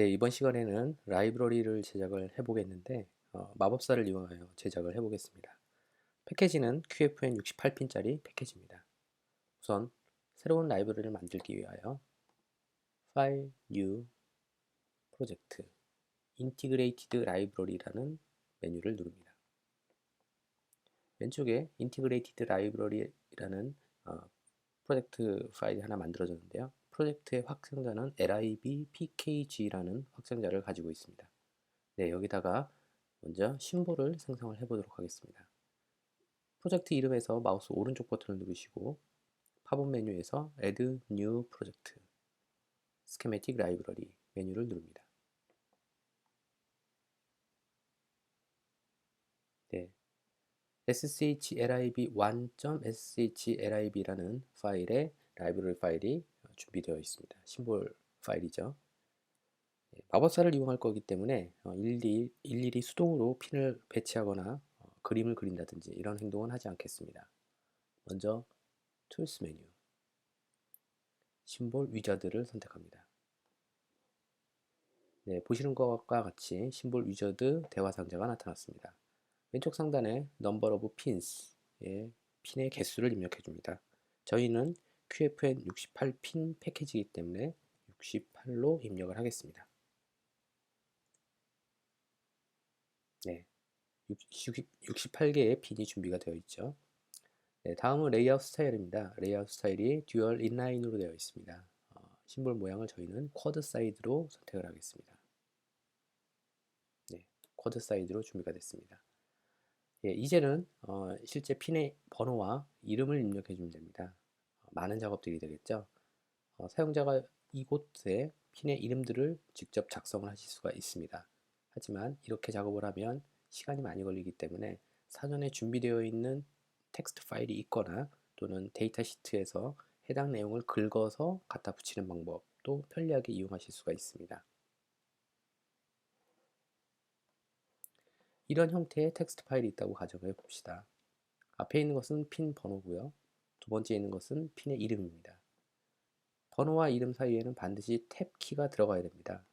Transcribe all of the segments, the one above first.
네, 이번 시간에는 라이브러리를 제작을 해보겠는데 어, 마법사를 이용하여 제작을 해보겠습니다. 패키지는 QFN 68핀짜리 패키지입니다. 우선 새로운 라이브러리를 만들기 위하여 파일, New, 프로젝트, 인티그레이티드 라이브러리라는 메뉴를 누릅니다. 왼쪽에 인티그레이티드 라이브러리라는 어, 프로젝트 파일이 하나 만들어졌는데요. 프로젝트의 확장자는 lib pkg라는 확장자를 가지고 있습니다. 네, 여기다가 먼저 심볼을 생성을 해보도록 하겠습니다. 프로젝트 이름에서 마우스 오른쪽 버튼을 누르시고 팝업 메뉴에서 Add New Project, Schematic Library 메뉴를 누릅니다. 네, shlib1.shlib라는 파일에 라이브러리 파일이 준비되어 있습니다. 심볼 파일이죠. 예, 마법사를 이용할 거기 때문에 어, 일일이, 수동으로 핀을 배치하거나 어, 그림을 그린다든지 이런 행동은 하지 않겠습니다. 먼저 툴스 메뉴 심볼 위저드를 선택합니다. 네, 보시는 것과 같이 심볼 위저드 대화 상자가 나타났습니다. 왼쪽 상단에 Number of Pins의 핀의 개수를 입력해 줍니다. 저희는 QFN 68핀 패키지이기 때문에 68로 입력을 하겠습니다. 네, 68개의 핀이 준비가 되어 있죠. 네, 다음은 레이아웃 스타일입니다. 레이아웃 스타일이 듀얼 인라인으로 되어 있습니다. 어, 심볼 모양을 저희는 쿼드 사이드로 선택을 하겠습니다. 네, 쿼드 사이드로 준비가 됐습니다. 예, 이제는 어, 실제 핀의 번호와 이름을 입력해 주면 됩니다. 많은 작업들이 되겠죠. 어, 사용자가 이곳에 핀의 이름들을 직접 작성을 하실 수가 있습니다. 하지만 이렇게 작업을 하면 시간이 많이 걸리기 때문에 사전에 준비되어 있는 텍스트 파일이 있거나 또는 데이터 시트에서 해당 내용을 긁어서 갖다 붙이는 방법도 편리하게 이용하실 수가 있습니다. 이런 형태의 텍스트 파일이 있다고 가정해 봅시다. 앞에 있는 것은 핀 번호고요. 두 번째 있는 것은 핀의 이름입니다. 번호와 이름 사이에는 반드시 탭 키가 들어가야 됩니다.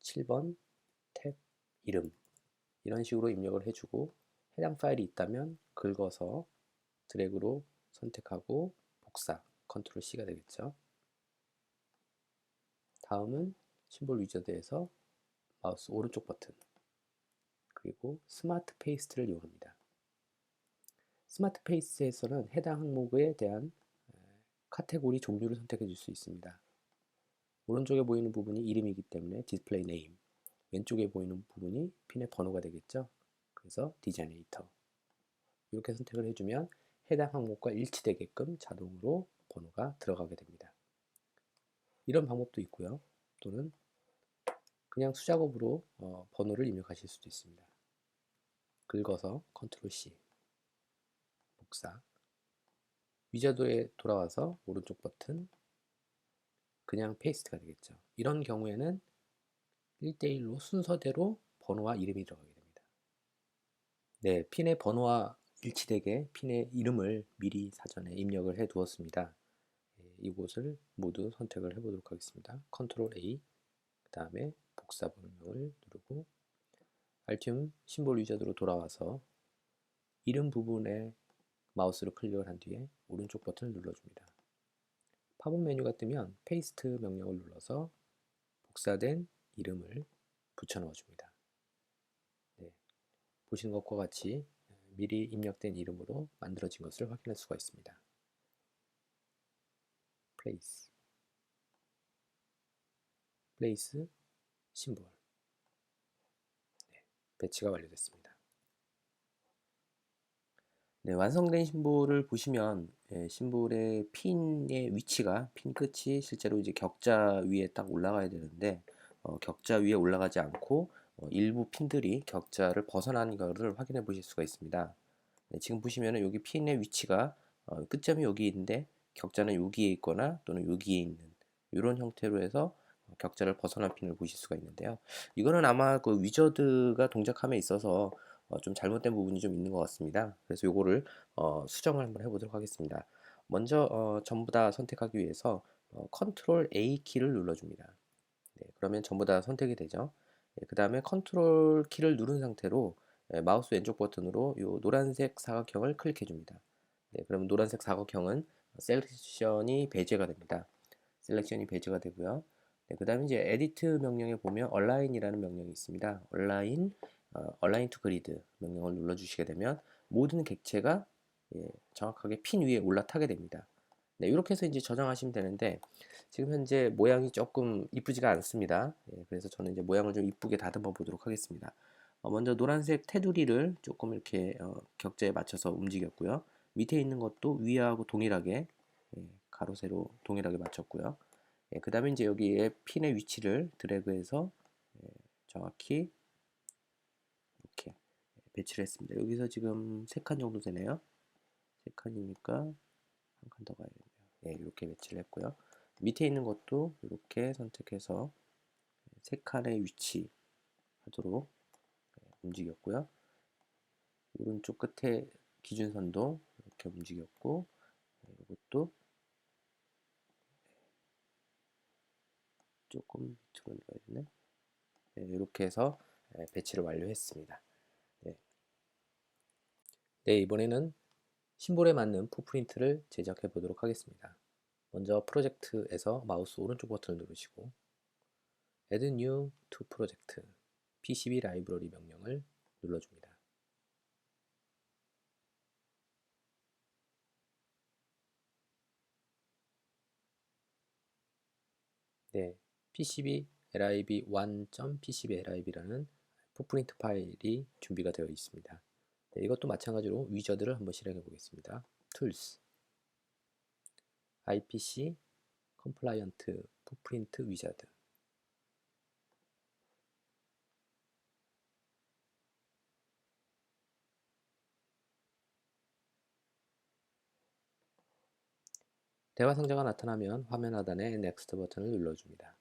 7번 탭 이름 이런 식으로 입력을 해주고 해당 파일이 있다면 긁어서 드래그로 선택하고 복사 컨트롤 C가 되겠죠. 다음은 심볼 위저드에서 마우스 오른쪽 버튼 그리고 스마트 페이스트를 이용합니다. 스마트 페이스에서는 해당 항목에 대한 카테고리 종류를 선택해 줄 수 있습니다. 오른쪽에 보이는 부분이 이름이기 때문에 디스플레이 네임 왼쪽에 보이는 부분이 핀의 번호가 되겠죠. 그래서 디자이네이터 이렇게 선택을 해주면 해당 항목과 일치되게끔 자동으로 번호가 들어가게 됩니다. 이런 방법도 있고요. 또는 그냥 수작업으로 어, 번호를 입력하실 수도 있습니다. 긁어서 컨트롤 C 복사 위자도에 돌아와서 오른쪽 버튼 그냥 페이스트가 되겠죠. 이런 경우에는 1대1로 순서대로 번호와 이름이 들어가게 됩니다. 네, 핀의 번호와 일치되게 핀의 이름을 미리 사전에 입력을 해 두었습니다. 네, 이곳을 모두 선택을 해 보도록 하겠습니다. 컨트롤 A 그 다음에 복사 번호명을 누르고 알티움 심볼 위자드로 돌아와서 이름 부분에 마우스로 클릭을 한 뒤에 오른쪽 버튼을 눌러줍니다. 팝업 메뉴가 뜨면 페이스트 명령을 눌러서 복사된 이름을 붙여 넣어 줍니다. 네, 보시는 것과 같이 미리 입력된 이름으로 만들어진 것을 확인할 수가 있습니다. place, place, 심볼 네, 배치가 완료됐습니다. 네, 완성된 심볼을 보시면 예, 심볼의 핀의 위치가 핀 끝이 실제로 이제 격자 위에 딱 올라가야 되는데 어, 격자 위에 올라가지 않고 어, 일부 핀들이 격자를 벗어나는 것을 확인해 보실 수가 있습니다. 네, 지금 보시면 여기 핀의 위치가 어, 끝점이 여기 있는데 격자는 여기에 있거나 또는 여기에 있는 이런 형태로 해서 격자를 벗어난 핀을 보실 수가 있는데요. 이거는 아마 그 위저드가 동작함에 있어서 어, 좀 잘못된 부분이 좀 있는 것 같습니다. 그래서 요거를 어, 수정을 한번 해보도록 하겠습니다. 먼저 어, 전부 다 선택하기 위해서 어, 컨트롤 A 키를 눌러줍니다. 네, 그러면 전부 다 선택이 되죠. 네, 그 다음에 컨트롤 키를 누른 상태로 예, 마우스 왼쪽 버튼으로 이 노란색 사각형을 클릭해 줍니다. 네, 그러면 노란색 사각형은 셀렉션이 배제가 됩니다. 셀렉션이 배제가 되고요. 네, 그 다음에 이제 에디트 명령에 보면 얼라인이라는 명령이 있습니다. 얼라인, 어, 얼라인 투 그리드 명령을 눌러주시게 되면 모든 객체가 예, 정확하게 핀 위에 올라타게 됩니다. 네, 이렇게 해서 이제 저장하시면 되는데 지금 현재 모양이 조금 이쁘지가 않습니다. 예, 그래서 저는 이제 모양을 좀 이쁘게 다듬어 보도록 하겠습니다. 어, 먼저 노란색 테두리를 조금 이렇게 어, 격자에 맞춰서 움직였고요. 밑에 있는 것도 위하고 동일하게 예, 가로 세로 동일하게 맞췄고요. 예, 그 다음에 이제 여기에 핀의 위치를 드래그해서 예, 정확히 배치를 했습니다. 여기서 지금 3칸 정도 되네요. 3칸이니까 한 칸 더 가야겠네요. 예, 이렇게 배치를 했고요. 밑에 있는 것도 이렇게 선택해서 3칸의 위치 하도록 예, 움직였고요. 오른쪽 끝에 기준선도 이렇게 움직였고 이것도 조금 밑으로 내려야 되네. 네, 이렇게 해서 배치를 완료했습니다. 네. 네, 이번에는 심볼에 맞는 푸프린트를 제작해 보도록 하겠습니다. 먼저 프로젝트에서 마우스 오른쪽 버튼을 누르시고 Add New to Project PCB 라이브러리 명령을 눌러줍니다. 네, PCB lib 1.pcb lib라는 푸프린트 파일이 준비가 되어 있습니다. 네, 이것도 마찬가지로 위저드를 한번 실행해 보겠습니다. Tools IPC Compliant Footprint Wizard 대화 상자가 나타나면 화면 하단에 Next 버튼을 눌러줍니다.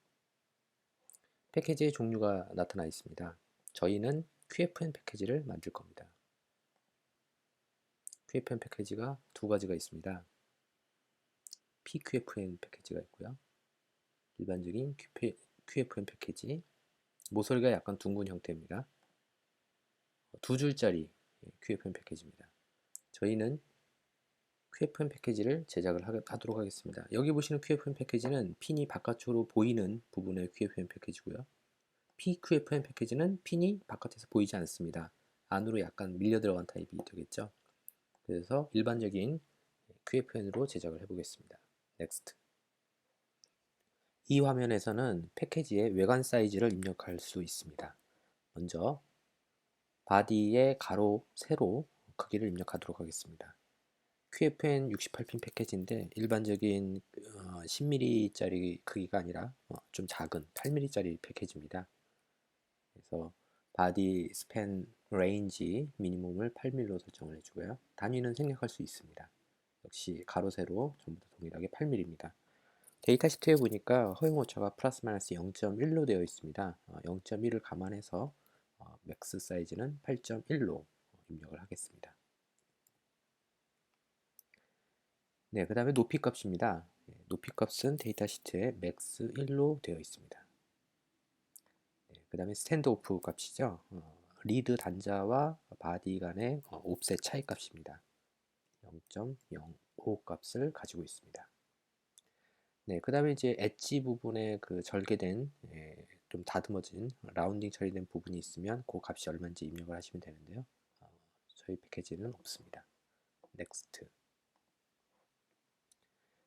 패키지의 종류가 나타나 있습니다. 저희는 QFN 패키지를 만들 겁니다. QFN 패키지가 두 가지가 있습니다. PQFN 패키지가 있고요. 일반적인 QFN 패키지 모서리가 약간 둥근 형태입니다. 두 줄짜리 QFN 패키지입니다. 저희는 QFN 패키지를 제작을 하도록 하겠습니다. 여기 보시는 QFN 패키지는 핀이 바깥으로 보이는 부분의 QFN 패키지고요. PQFN 패키지는 핀이 바깥에서 보이지 않습니다. 안으로 약간 밀려 들어간 타입이 되겠죠. 그래서 일반적인 QFN으로 제작을 해보겠습니다. Next. 이 화면에서는 패키지의 외관 사이즈를 입력할 수 있습니다. 먼저 바디의 가로, 세로 크기를 입력하도록 하겠습니다. QFN 68핀 패키지인데 일반적인 10mm짜리 어, 크기가 아니라 어, 좀 작은 8mm짜리 패키지입니다. 그래서 바디 스팬 레인지 미니멈을 8mm로 설정을 해주고요. 단위는 생략할 수 있습니다. 역시 가로 세로 전부 다 동일하게 8mm입니다. 데이터 시트에 보니까 허용 오차가 플러스 마이너스 0.1로 되어 있습니다. 0.1을 어, 감안해서 맥스 사이즈는 8.1로 입력을 하겠습니다. 네, 그 다음에 높이 값입니다. 예, 높이 값은 데이터 시트에 맥스 1로 되어 있습니다. 네, 그 다음에 스탠드 오프 값이죠. 어, 리드 단자와 바디 간의 어, 옵셋 차이 값입니다. 0.05 값을 가지고 있습니다. 네, 그 다음에 이제 엣지 부분에 그 절개된 예, 좀 다듬어진 라운딩 처리된 부분이 있으면 그 값이 얼마인지 입력을 하시면 되는데요. 어, 저희 패키지는 없습니다. 넥스트.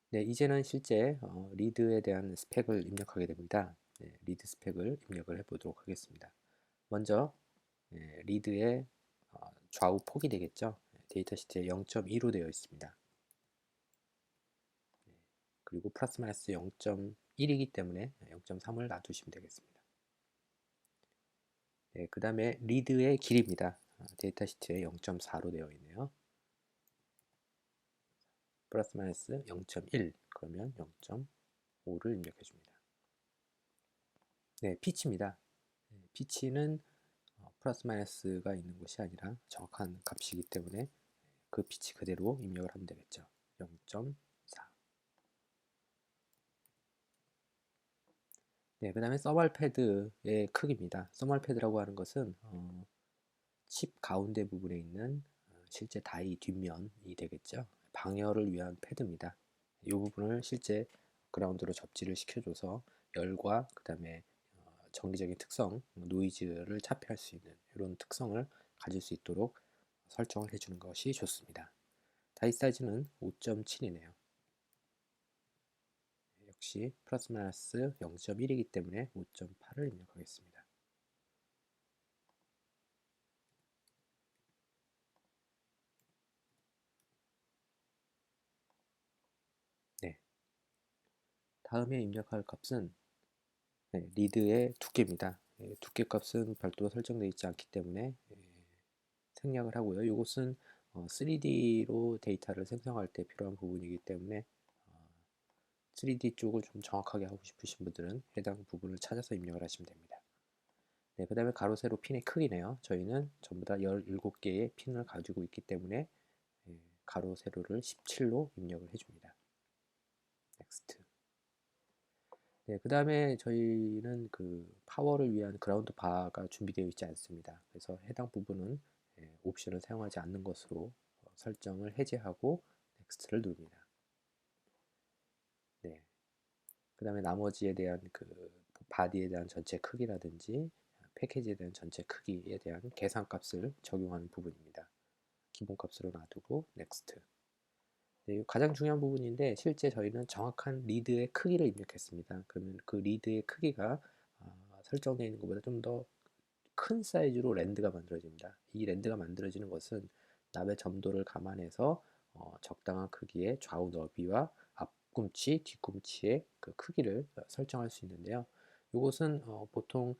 네, 이제는 실제 어, 리드에 대한 스펙을 입력하게 됩니다. 네, 리드 스펙을 입력을 해보도록 하겠습니다. 먼저 네, 리드의 어, 좌우 폭이 되겠죠. 네, 데이터 시트에 0.2로 되어 있습니다. 네, 그리고 플러스 마이너스 0.1이기 때문에 0.3을 놔두시면 되겠습니다. 네, 그 다음에 리드의 길이입니다. 어, 데이터 시트에 0.4로 되어 있네요. 플러스 마이너스 0.1 그러면 0.5를 입력해 줍니다. 네, 피치입니다. 네, 피치는 어, 플러스 마이너스가 있는 것이 아니라 정확한 값이기 때문에 그 피치 그대로 입력을 하면 되겠죠. 0.4 네, 그 다음에 써멀 패드의 크기입니다. 써멀 패드라고 하는 것은 어, 칩 가운데 부분에 있는 어, 실제 다이 뒷면이 되겠죠. 방열을 위한 패드입니다. 이 부분을 실제 그라운드로 접지를 시켜줘서 열과 그 다음에 어, 정기적인 특성, 노이즈를 차폐할 수 있는 이런 특성을 가질 수 있도록 설정을 해주는 것이 좋습니다. 다이 사이즈는 5.7이네요. 역시 플러스 마이너스 0.1이기 때문에 5.8을 입력하겠습니다. 네. 다음에 입력할 값은 네, 리드의 두께입니다. 네, 두께 값은 별도로 설정되어 있지 않기 때문에 네, 생략을 하고요. 이것은 어, 3D로 데이터를 생성할 때 필요한 부분이기 때문에 3D 쪽을 좀 정확하게 하고 싶으신 분들은 해당 부분을 찾아서 입력을 하시면 됩니다. 네, 그 다음에 가로 세로 핀의 크기네요. 저희는 전부 다 17개의 핀을 가지고 있기 때문에 예, 가로 세로를 17로 입력을 해줍니다. 넥스트. 네, 그 다음에 저희는 그 파워를 위한 그라운드 바가 준비되어 있지 않습니다. 그래서 해당 부분은 예, 옵션을 사용하지 않는 것으로 어, 설정을 해제하고 넥스트를 누릅니다. 그 다음에 나머지에 대한 그 바디에 대한 전체 크기라든지 패키지에 대한 전체 크기에 대한 계산값을 적용하는 부분입니다. 기본값으로 놔두고 넥스트 네, 가장 중요한 부분인데 실제 저희는 정확한 리드의 크기를 입력했습니다. 그러면 그 리드의 크기가 어, 설정되어 있는 것보다 좀 더 큰 사이즈로 랜드가 만들어집니다. 이 랜드가 만들어지는 것은 납의 점도를 감안해서 어, 적당한 크기의 좌우 너비와 앞꿈치, 뒤꿈치의 그 크기를 어, 설정할 수 있는데요. 이것은 어, 보통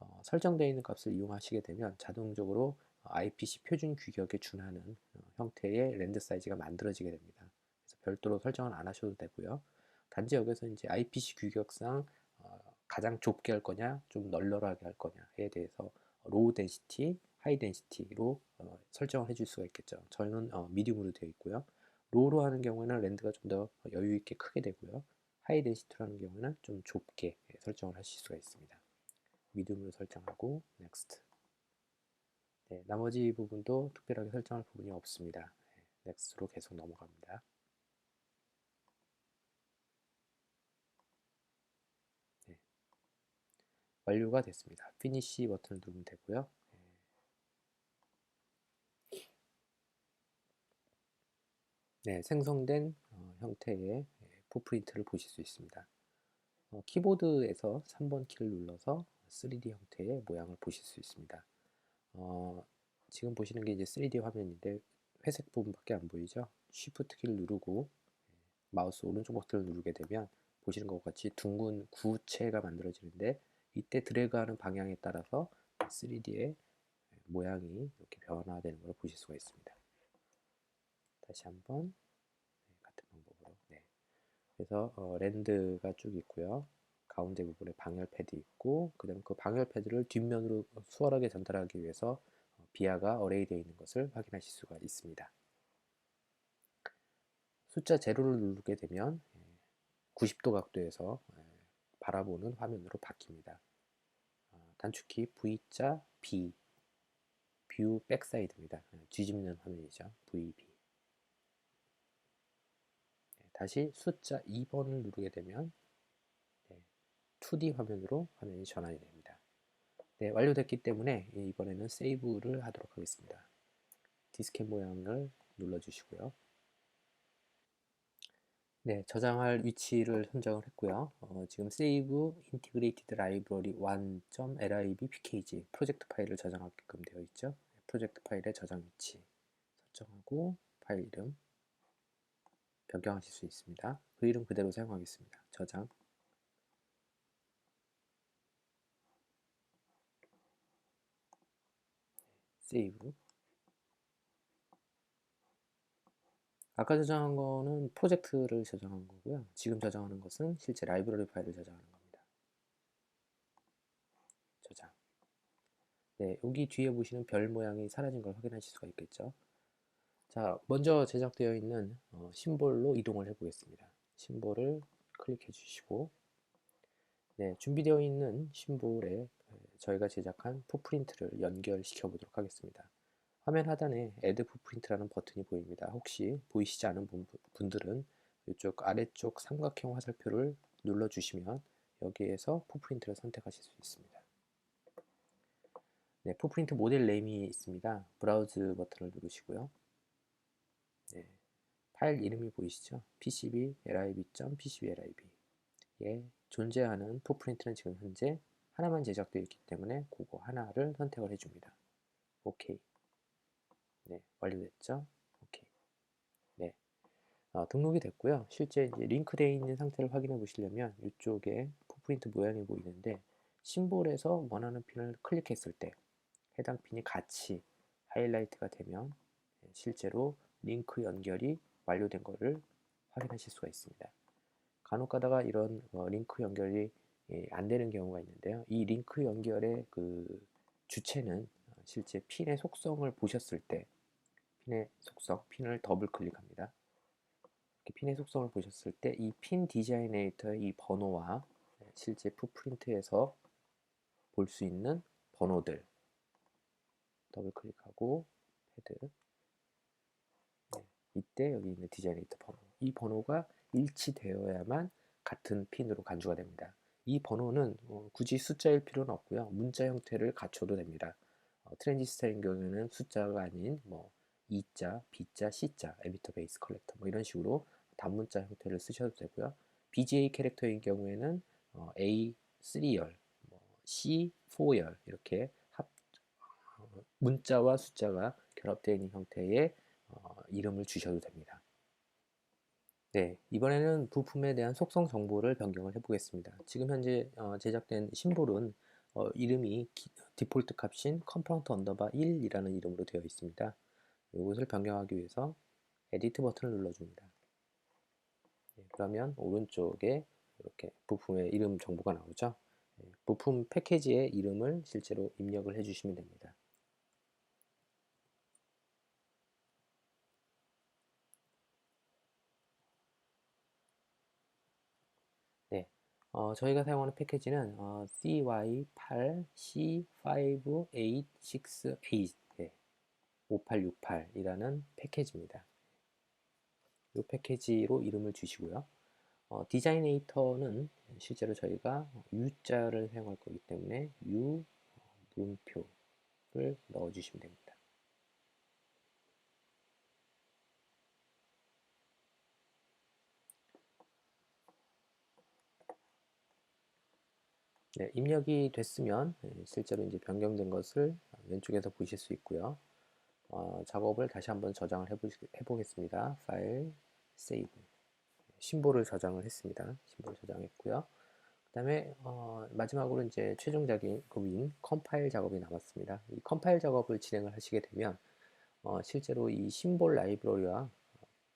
어, 설정되어 있는 값을 이용하시게 되면 자동적으로 IPC 표준 규격에 준하는 어, 형태의 랜드 사이즈가 만들어지게 됩니다. 별도로 설정을 안 하셔도 되고요. 단지 여기서 이제 IPC 규격상 어, 가장 좁게 할 거냐, 좀 널널하게 할 거냐에 대해서 로우 덴시티, 하이 덴시티로 어, 설정을 해줄 수가 있겠죠. 저희는 미디움으로 되어 있고요. 로우로 하는 경우에는 랜드가 좀 더 여유 있게 크게 되고요. 하이 덴시티로 하는 경우에는 좀 좁게 설정을 하실 수가 있습니다. 미디움으로 설정하고 넥스트. 네, 나머지 부분도 특별하게 설정할 부분이 없습니다. 네, 넥스트로 계속 넘어갑니다. 완료가 됐습니다. 피니시 버튼을 누르면 되고요. 네, 생성된 어, 형태의 푸프린트를 보실 수 있습니다. 어, 키보드에서 3번 키를 눌러서 3D 형태의 모양을 보실 수 있습니다. 어, 지금 보시는 게 이제 3D 화면인데 회색 부분밖에 안 보이죠? Shift 키를 누르고 마우스 오른쪽 버튼을 누르게 되면 보시는 것과 같이 둥근 구체가 만들어지는데 이때 드래그하는 방향에 따라서 3D의 모양이 이렇게 변화되는 걸 보실 수가 있습니다. 다시 한번 네, 같은 방법으로 네. 그래서 어, 랜드가 쭉 있고요. 가운데 부분에 방열 패드 있고 그 다음 그 방열 패드를 뒷면으로 수월하게 전달하기 위해서 어, 비아가 어레이되어 있는 것을 확인하실 수가 있습니다. 숫자 제로를 누르게 되면 90도 예, 각도에서 예, 바라보는 화면으로 바뀝니다. 어, 단축키 V자 B 뷰 백사이드입니다. 예, 뒤집는 화면이죠. VB 다시 숫자 2번을 누르게 되면 2D 화면으로 화면이 전환이 됩니다. 네, 완료됐기 때문에 이번에는 세이브를 하도록 하겠습니다. 디스켓 모양을 눌러주시고요. 네, 저장할 위치를 선정을 했고요. 어, 지금 Save Integrated Library 1.lib pkg 프로젝트 파일을 저장하게끔 되어 있죠. 프로젝트 파일의 저장 위치 설정하고 파일 이름 변경하실 수 있습니다. 그 이름 그대로 사용하겠습니다. 저장 세이브 아까 저장한 거는 프로젝트를 저장한 거고요. 지금 저장하는 것은 실제 라이브러리 파일을 저장하는 겁니다. 저장 네, 여기 뒤에 보시는 별 모양이 사라진 걸 확인하실 수가 있겠죠. 자, 먼저 제작되어 있는 어, 심볼로 이동을 해 보겠습니다. 심볼을 클릭해 주시고 네, 준비되어 있는 심볼에 저희가 제작한 푸프린트를 연결시켜 보도록 하겠습니다. 화면 하단에 Add 푸프린트라는 버튼이 보입니다. 혹시 보이시지 않은 분들은 이쪽 아래쪽 삼각형 화살표를 눌러주시면 여기에서 푸프린트를 선택하실 수 있습니다. 네, 푸프린트 모델 네임이 있습니다. 브라우즈 버튼을 누르시고요. 네, 파일 이름이 보이시죠? pcb lib.pcb lib 예, 존재하는 푸프린트는 지금 현재 하나만 제작되어 있기 때문에 그거 하나를 선택을 해줍니다. 오케이. 네, 완료됐죠? 네, 어, 등록이 됐고요. 실제 이제 링크되어 있는 상태를 확인해 보시려면 이쪽에 푸프린트 모양이 보이는데 심볼에서 원하는 핀을 클릭했을 때 해당 핀이 같이 하이라이트가 되면 실제로 링크 연결이 완료된 것을 확인하실 수가 있습니다. 간혹 가다가 이런 어, 링크 연결이 예, 안 되는 경우가 있는데요. 이 링크 연결의 그 주체는 실제 핀의 속성을 보셨을 때 핀의 속성, 핀을 더블 클릭합니다. 핀의 속성을 보셨을 때 이 핀 디자이네이터의 이 번호와 실제 푸프린트에서 볼 수 있는 번호들 더블 클릭하고 헤드 네, 이때 여기 있는 디자이네이터 번호 이 번호가 일치되어야만 같은 핀으로 간주가 됩니다. 이 번호는 어, 굳이 숫자일 필요는 없고요. 문자 형태를 갖춰도 됩니다. 어, 트랜지스터인 경우에는 숫자가 아닌 뭐 2자, B자, C자, 에미터 베이스 컬렉터 뭐 이런 식으로 단문자 형태를 쓰셔도 되고요. BGA 캐릭터인 경우에는 어, A 3열, 뭐 C 4열 이렇게 합, 어, 문자와 숫자가 결합되어 있는 형태의 어, 이름을 주셔도 됩니다. 네, 이번에는 부품에 대한 속성 정보를 변경을 해보겠습니다. 지금 현재 어, 제작된 심볼은 어, 이름이 기, 디폴트 값인 컴포넌트 언더바 1이라는 이름으로 되어 있습니다. 이것을 변경하기 위해서 에디트 버튼을 눌러줍니다. 네, 그러면 오른쪽에 이렇게 부품의 이름 정보가 나오죠. 네, 부품 패키지의 이름을 실제로 입력을 해주시면 됩니다. 어, 저희가 사용하는 패키지는 어, CY8C5868 네, 5868이라는 패키지입니다. 이 패키지로 이름을 주시고요. 어, 디자이네이터는 실제로 저희가 U자를 사용할 거기 때문에 U 물음표를 넣어주시면 됩니다. 네, 입력이 됐으면 네, 실제로 이제 변경된 것을 왼쪽에서 보실 수 있고요. 어, 작업을 다시 한번 저장을 해보, 해보겠습니다. 파일, 세이브. 심볼을 저장을 했습니다. 심볼을 저장했고요. 그 다음에 어, 마지막으로 이제 최종 작업인 컴파일 작업이 남았습니다. 이 컴파일 작업을 진행을 하시게 되면 어, 실제로 이 심볼 라이브러리와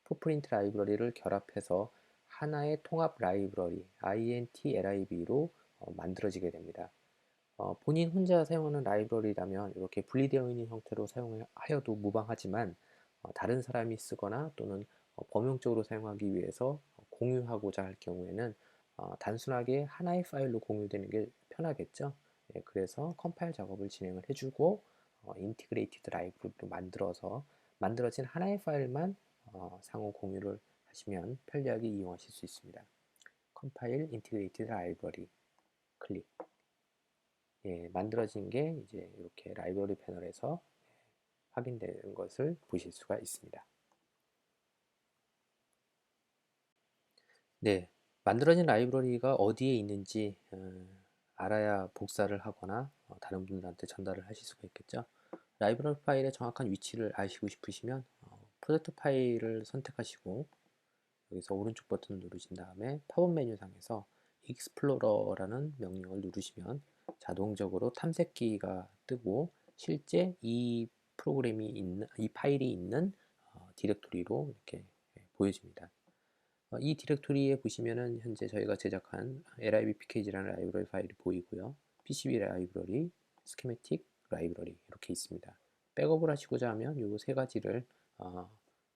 푸프린트 라이브러리를 결합해서 하나의 통합 라이브러리 INT-LIB로 어, 만들어지게 됩니다. 어, 본인 혼자 사용하는 라이브러리라면 이렇게 분리되어 있는 형태로 사용하여도 무방하지만 어, 다른 사람이 쓰거나 또는 어, 범용적으로 사용하기 위해서 공유하고자 할 경우에는 어, 단순하게 하나의 파일로 공유되는 게 편하겠죠. 예, 그래서 컴파일 작업을 진행을 해주고 어, 인티그레이티드 라이브러리로 만들어서 만들어진 하나의 파일만 상호 공유를 하시면 편리하게 이용하실 수 있습니다. 컴파일 인티그레이티드 라이브러리 클릭. 예, 만들어진 게 이제 이렇게 라이브러리 패널에서 확인되는 것을 보실 수가 있습니다. 네, 만들어진 라이브러리가 어디에 있는지 어, 알아야 복사를 하거나 어, 다른 분들한테 전달을 하실 수가 있겠죠. 라이브러리 파일의 정확한 위치를 아시고 싶으시면 어, 프로젝트 파일을 선택하시고 여기서 오른쪽 버튼을 누르신 다음에 팝업 메뉴상에서 익스플로러라는 명령을 누르시면 자동적으로 탐색기가 뜨고 실제 이 프로그램이 있는 이 파일이 있는 어, 디렉토리로 이렇게 예, 보여집니다. 어, 이 디렉토리에 보시면은 현재 저희가 제작한 lib pkg라는 라이브러리 파일이 보이고요. pcb 라이브러리, 스키매틱 라이브러리 이렇게 있습니다. 백업을 하시고자 하면 이 세 가지를 어,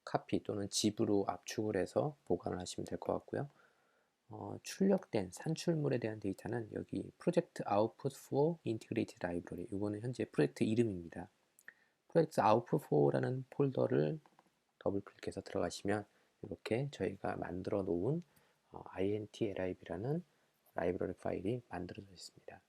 카피 또는 집으로 압축을 해서 보관을 하시면 될 것 같고요. 어, 출력된 산출물에 대한 데이터는 여기 프로젝트 아웃풋 4 인티그레이티드 라이브러리 이거는 현재 프로젝트 이름입니다. 프로젝트 아웃풋 4라는 폴더를 더블 클릭해서 들어가시면 이렇게 저희가 만들어 놓은 어, intlib라는 라이브러리 파일이 만들어져 있습니다.